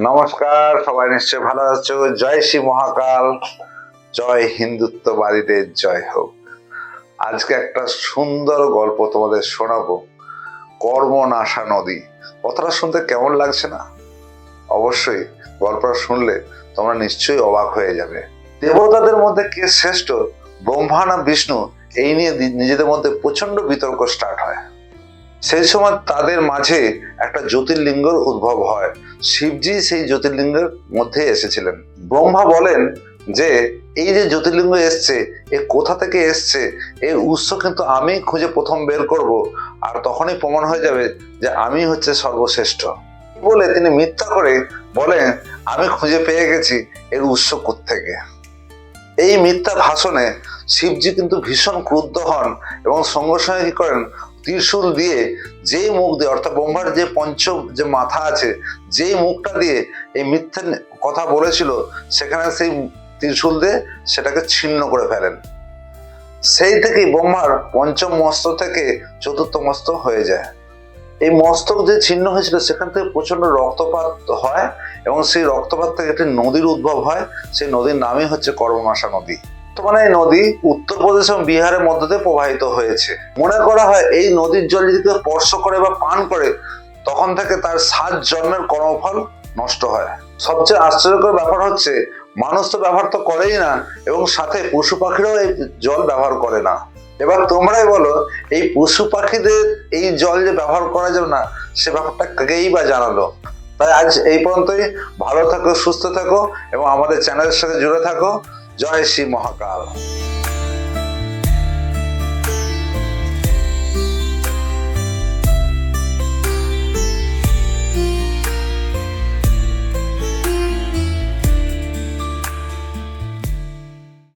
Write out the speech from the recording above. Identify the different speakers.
Speaker 1: নমস্কার, সবাই নিশ্চয় ভালো আছো। জয় শ্রী মহাকাল, জয় হিন্দুত্ব বাড়িতে জয় হোক। আজকে একটা সুন্দর গল্প তোমাদের শোনাবো। কর্মনাশা নদী। কথাটা শুনতে কেমন লাগছে না? অবশ্যই গল্পটা শুনলে তোমরা নিশ্চয়ই অবাক হয়ে যাবে। দেবতাদের মধ্যে কে শ্রেষ্ঠ? ব্রহ্মা না বিষ্ণু? এই নিয়ে নিজেদের মধ্যে প্রচণ্ড বিতর্ক স্টার্ট সেই সময় তাদের মাঝে একটা জ্যোতির্লিঙ্গর উদ্ভব হয়। শিবজি সেই জ্যোতির্লিঙ্গের মধ্যে এসেছিলেন। ব্রহ্মা বলেন যে, এই যে জ্যোতির্লিঙ্গ এসছে, এ কোথা থেকে এসছে? এর উৎস কিন্তু আমি খুঁজে প্রথম বের করব। আর তখনই প্রমাণ হয়ে যাবে যে আমি হচ্ছে সর্বশ্রেষ্ঠ। বলে তিনি মিথ্যা করে বলেন, আমি খুঁজে পেয়ে গেছি, এর উৎস থেকে এই মিথ্যা ভাষণে শিবজি কিন্তু ভীষণ ক্রুদ্ধ হন এবং সঙ্গে সঙ্গে কি করেন? ত্রিশূল দিয়ে যেই মুখ দিয়ে, অর্থাৎ ব্রহ্মার যে পঞ্চ যে মাথা আছে, যেই মুখটা দিয়ে এই মিথ্যা কথা বলেছিল, সেখানে সেই ত্রিশূল দিয়ে সেটাকে ছিন্ন করে ফেলেন। সেই থেকেই ব্রহ্মার পঞ্চম মস্তক থেকে চতুর্থ মস্তক হয়ে যায়। এই মস্তক যে ছিন্ন হয়েছিল, সেখান থেকে প্রচণ্ড রক্তপাত হয় এবং সেই রক্তপাত থেকে একটি নদীর উদ্ভব হয়। সেই নদীর নামই হচ্ছে কর্মমাশা নদী। বর্তমানে এই নদী উত্তরপ্রদেশ এবং বিহারের মধ্য দিয়ে প্রবাহিত হয়েছে। মনে করা হয় এই নদীর জল যদি কেউ স্পর্শ করে বা পান করে, তখন থেকে তার সাত জন্মের কর্মফল নষ্ট হয়। সবচেয়ে আশ্চর্যকর ব্যাপার হচ্ছে, মানুষ তো ব্যবহার তো করেই না এবং সাথে পশু পাখিরাও এই জল ব্যবহার করে না। এবার তোমরাই বলো, এই পশু পাখিদের এই জল যে ব্যবহার করা যাবে না, সে ব্যাপারটা কাকেই বা জানালো? তাই আজ এই পর্যন্তই। ভালো থাকো, সুস্থ থাকো এবং আমাদের চ্যানেলের সাথে জুড়ে থাকো। জয় শ্রী মহাকাল